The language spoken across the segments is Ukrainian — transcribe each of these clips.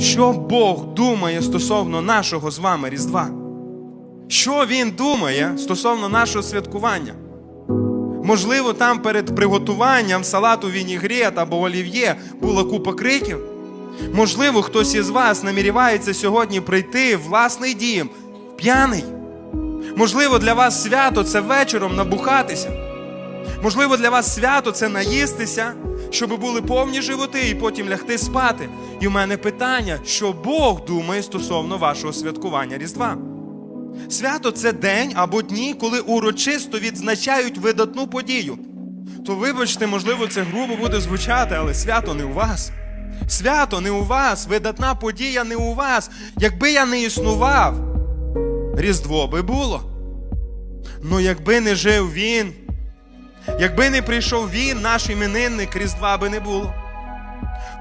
що Бог думає стосовно нашого з вами Різдва? Що Він думає стосовно нашого святкування? Можливо, там перед приготуванням салату вінігрет або олів'є була купа криків. Можливо, хтось із вас наміряється сьогодні прийти в власний дім п'яний. Можливо, для вас свято це вечором набухатися. Можливо, для вас свято це наїстися, щоб були повні животи і потім лягти спати. І в мене питання, що Бог думає стосовно вашого святкування Різдва. Свято це день або дні, коли урочисто відзначають видатну подію. То вибачте, можливо, це грубо буде звучати, але свято не у вас. Свято не у вас, видатна подія не у вас. Якби я не існував, Різдво би було. Ну якби не жив він, якби не прийшов він, наш іменинник, Різдва би не було.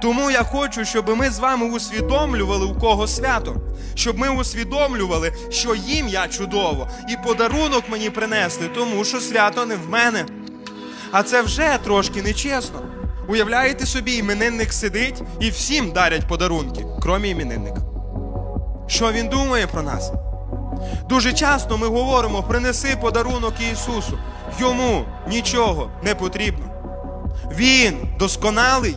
Тому я хочу, щоб ми з вами усвідомлювали, у кого свято, щоб ми усвідомлювали, що їм я чудово, і подарунок мені принесли, тому що свято не в мене. А це вже трошки нечесно. Уявляєте собі, іменинник сидить і всім дарять подарунки, крім іменинника. Що він думає про нас? Дуже часто ми говоримо: принеси подарунок Ісусу. Йому нічого не потрібно. Він досконалий.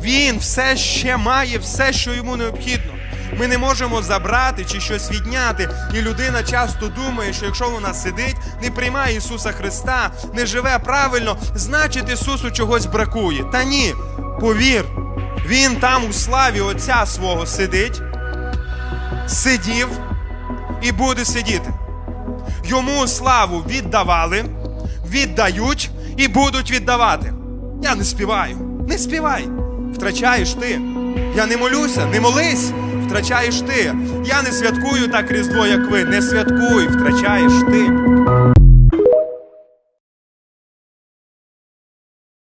Він все ще має все, що йому необхідно. Ми не можемо забрати чи щось відняти. І людина часто думає, що якщо вона сидить, не приймає Ісуса Христа, не живе правильно, значить Ісусу чогось бракує. Та ні, повір, Він там у славі Отця свого сидить, сидів і буде сидіти. Йому славу віддавали, віддають і будуть віддавати. Я не співаю, не співай. Втрачаєш ти. Я не молюся, не молись, втрачаєш ти. Я не святкую так Різдво, як ви. Не святкуй, втрачаєш ти.